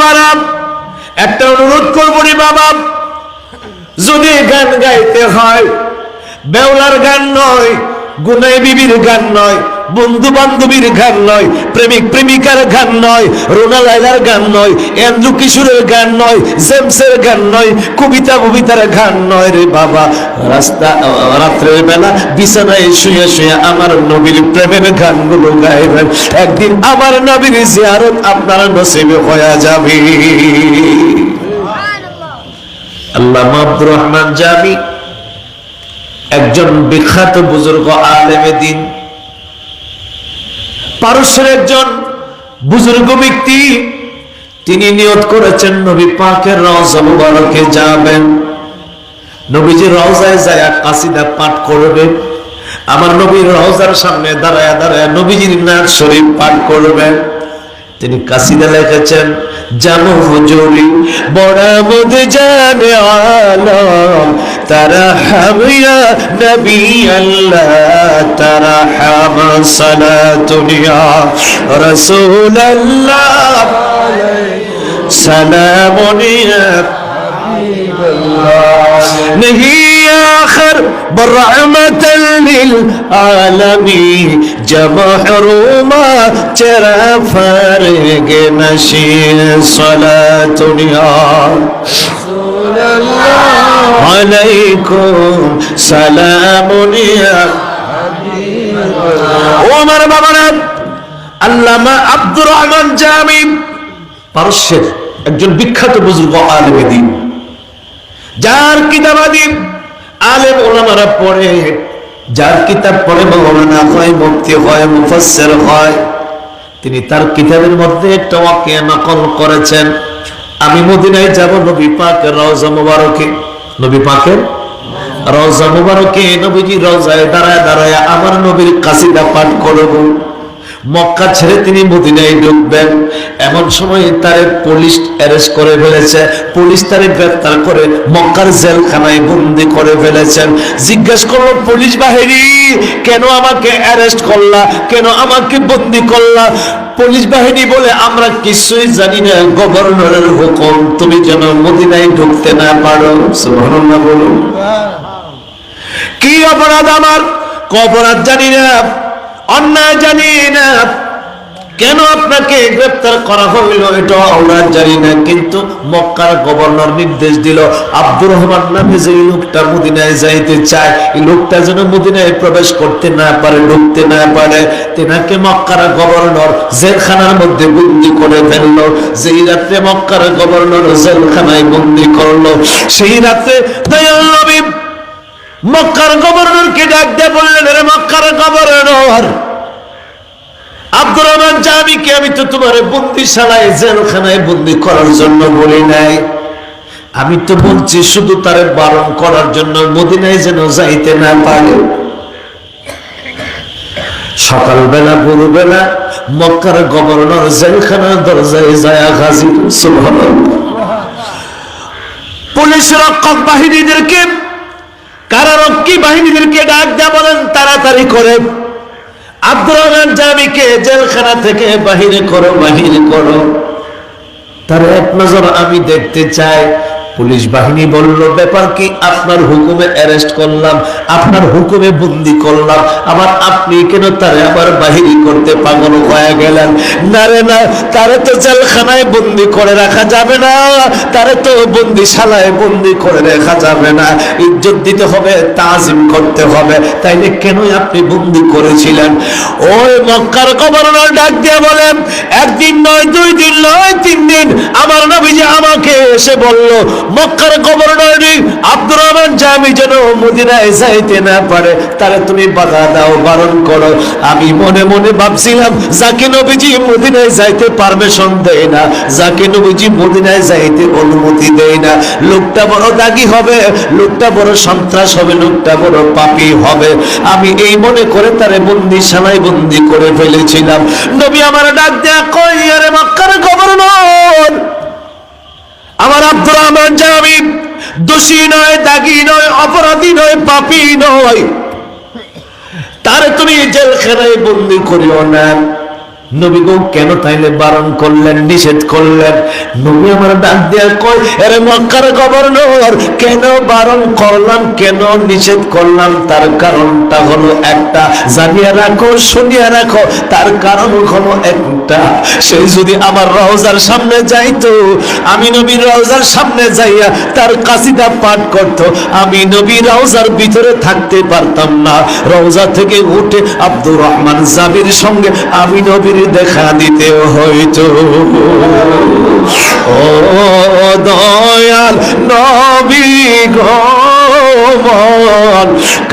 বাবারা একটা অনুরোধ করব রে বাবা যদি গান গাইতে হয় বেওলার গান নয়, গুনাই বিবির গান নয় বন্ধু বান্ধবীর গান নয়, প্রেমিক প্রেমিকার গান নয়, রোনা লাইলার গান নয় এন্দ্রু কিশোরের গান নয়, জেমসের গান নয়, কবিতা কবিতার গান নয় রে বাবা। রাস্তা, রাত্রের বেলা বিছানায় শুয়ে শুয়ে আমার নবীর প্রেমের গানগুলো গাইবেন একদিন আমার নবীর জিয়ারত আপনার নসিবে হয়ে যাবে। আল্লাহ আব্দুর রহমান জামি, একজন বিখ্যাত বুজুর্গ আলেমে দিন পারস্যের একজন বুজুর্গ ব্যক্তি, তিনি নিয়ত করেছেন, নবী পাকের রওজা মুবারকে যাবেন। নবীজি রওজায় যায় কাসিদা পাঠ করবে আমার নবীর রওজার সামনে দাঁড়ায় দাঁড়ায় নবীজির নাম শরীফ পাঠ করবেন। তিনি কাসিদা লিখেছেন, জানো হুজুরি, বড় মুদ জানে ترحم يا نبي الله ترحم صلاة يا رسول الله. سلام يا حبيب الله. نهي آخر برعمة للعالمين. جمع روما ترى فارق نشين صلاة يا رسول الله. আলাইকুম সালাম ও আমার বাবারা, আল্লামা আব্দুর রহমান জামি, পারস্যের একজন বিখ্যাত বুজুর্গ আলেমে দিন। যার কিতাবাদি আলেম ওলামারা পড়ে, যার কিতাব পড়ে মৌলানা হয় মুক্তি হয় মুফাসের হয়, তিনি তার কিতাবের মধ্যে একটা ওয়াকিয়া নকল করেছেন। আমি মদিনায় যাব, নবী পাকের রওজা মুবারকে। নবী পাকের রওজা মুবারকে নবীজি রওজায় দাঁড়ায় দাঁড়ায় আমার নবীর কাসিদা পাঠ করব মক্কা ছেড়ে তিনি মদিনায় ঢুকবেন। এমন সময় তারে পুলিশ অ্যারেস্ট করে ফেলেছে। পুলিশ তারে গ্রেফতার করে মক্কার জেলখানায় বন্দি করে ফেলেছেন। জিজ্ঞেস করল, পুলিশ বাহিনী, কেন আমাকে অ্যারেস্ট করলা? কেন আমাকে বন্দি করলা? পুলিশ বাহিনী বলে, আমরা কিছুই জানি না। গভর্নরের হুকুম। তুমি যেন মদিনায় ঢুকতে না পারো। সুবহানাল্লাহ বলুন। কি অপরাধ আমার? অপরাধ জানি না। অন্যায় জানি না। কেন আপনাকে গ্রেফতার করা হইল এটা আমরা জানি না, কিন্তু মক্কার গভর্নর নির্দেশ দিল, আব্দুর রহমান নামে যে লোকটা মদিনায় যাইতে চায়, এই লোকটা যেন মদিনায় প্রবেশ করতে না পারে, ঢুকতে না পারে, তেনাকে মক্কার গভর্নর জেলখানার মধ্যে বন্দি করে ফেলল, যেই রাত্রে মক্কার গভর্নর জেলখানায় বন্দি করল, সেই রাতে মক্কার গভর্নরকে ডাক দিয়ে বললেন রে মক্কার গভর্নর আব্দুর রহমান জামিকে আমি তো তোমার বন্দিশালায় জেলখানায় বন্দি করার জন্য বলি নাই। আমি তো বলছি, শুধু তারে বারণ করার জন্য মদিনায় যেন যাইতে না পারে। সকালবেলা, ভোরবেলা মক্কার গভর্নর জেলখানার দরজায় যায় হাজির। পুলিশ রক্ষক বাহিনীদেরকে, কারারক্ষী বাহিনীদেরকে ডাক দেয়া বলেন, তাড়াতাড়ি করে। আব্দুর রহমান জামিকে জেলখানা থেকে বাহিরে করো বাহিরে করো। তার এক আমি দেখতে চাই। পুলিশ বাহিনী বলল, ব্যাপার কি? আপনার হুকুমে অ্যারেস্ট করলাম, আপনার হুকুমে বন্দি করলাম। আবার আপনি কেন তারে আবার বাহিরি করতে পাগল হয়ে গেলেন? না রে না, তারে তো জেলখানায় বন্দি করে রাখা যাবে না। তারে তো বন্দিশালায় বন্দি করে রাখা যাবে না। ইজ্জত দিতে হবে, তাজিম করতে হবে। তাইলে কেন আপনি বন্দি করেছিলেন? ওই মক্কার গভর্নর ডাক দিয়ে বলেন, একদিন নয়, দুই দিন নয়, তিন দিন আমার নবীজি আমাকে এসে বলল মক্কার গভর্নর আব্দুর রহমান জামি যেন মদিনায় যাইতে না পারে। তারে তুমি বাধা দাও, বারণ করো। আমি মনে মনে ভাবছিলাম, যাকে নবীজি মদিনায় যাইতে পারমিশন দেয় না, যাকে নবীজি মদিনায় যাইতে অনুমতি দেয় না। লোকটা বড় দাগি হবে, লোকটা বড় সন্ত্রাস হবে, লোকটা বড় পাপী হবে। আমি এই মনে করে তারে বন্দিশালায় বন্দি করে ফেলেছিলাম। নবী আমার ডাক দেয়া কই আরে মক্কার আমার আব্দুর রহমান জামি দোষী নয়, দাগি নয়, অপরাধী নয়, পাপী নয়। তার তুমি জেলখানায় বন্দি করিও না। নবী গো কেন তাইলে বারণ করলেন, নিষেধ করলেন? নবী আমার ডাক দিয়া কয় আরে মক্কার গভর্নর, কেন বারণ করলাম, কেন নিষেধ করলাম? তার কারণটা হলো একটা। জানিয়া রাখো, শুনিয়া রাখো, তার কারণ হলো একটা। সে যদি আমার রওজার সামনে যাইতো, আমি নবী রওজার সামনে যাইয়া তার কাসিদা পাঠ করত, আমি নবী রওজার ভিতরে থাকতে পারতাম না। রওজা থেকে উঠে আব্দুর রহমান জাবির সঙ্গে আমি নবীর দেখা দিতে হইতো ও দয়াল নবী গমন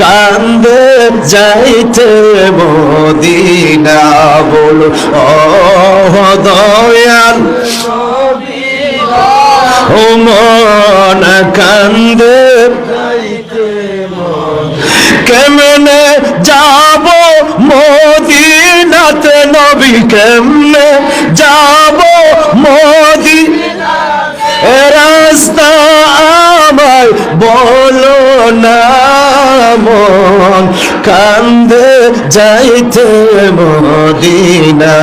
কান্দে যাইতে মদিনা বল। ও দয়াল ও মন, কান্দে নবী কেমনে যাব মোদি? রাস্তা আমায় বলো না মন। কান্দে যাইতে মদিনা।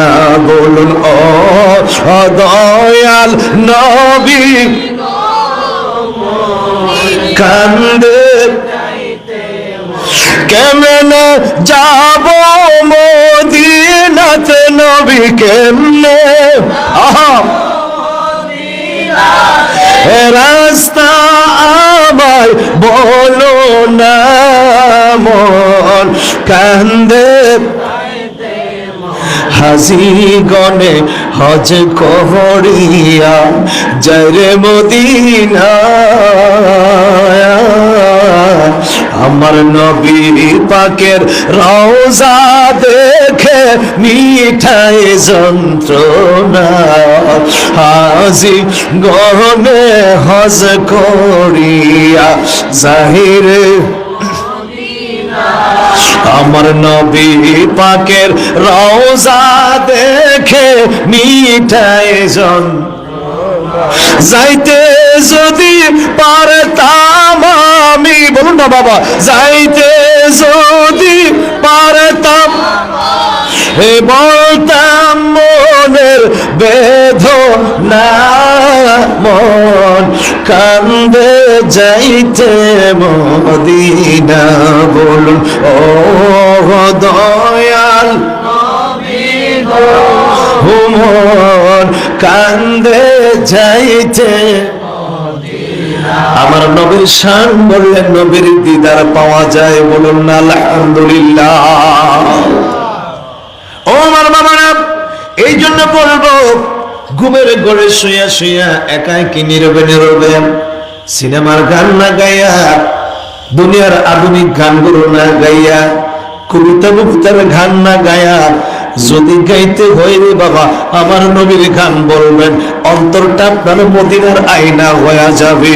বলুন, ও দয়াল নবী। কান্দে কেমনে যাব মদিনাতে নবী কেমনে? রাস্তা আমায় বলো না মন। কান্দে হাজি গনে হজ কহরিয়া জয় মদিনা আমার নবী পাকের রওজা দেখে মিঠাই যন্ত্রণা। হাজি গনে হজ করিয়া জাহিরে। আমার নবী পাকের রওজা দেখে মিঠাই জন যাইতে যদি পারতাম বলুন না বাবা, যাইতে যদি পারতাম, হে বলতাম মনের বেধ না মন কান্দে যাইতে মদিনা, বলুন, ও দয়াল হুমন কান্দে যাইতে আমার নবীর শান বললেন, নবীর দিদার পাওয়া যায় বলুন না, আলহামদুলিল্লাহ। ও আমার বাবারা এই জন্য বলব, ঘুমের ঘরে শুয়া শুয়া একাই কি নীরবে নীরবে সিনেমার গান না গাইয়া, দুনিয়ার আধুনিক গানগুলো না গাইয়া কবিতা মুক্তার গান না গায়া যদি গাইতে হয় রে বাবা, আমার নবীর গান বলবেন, অন্তরটা আপনার মদিনার আয়না হয়ে যাবে।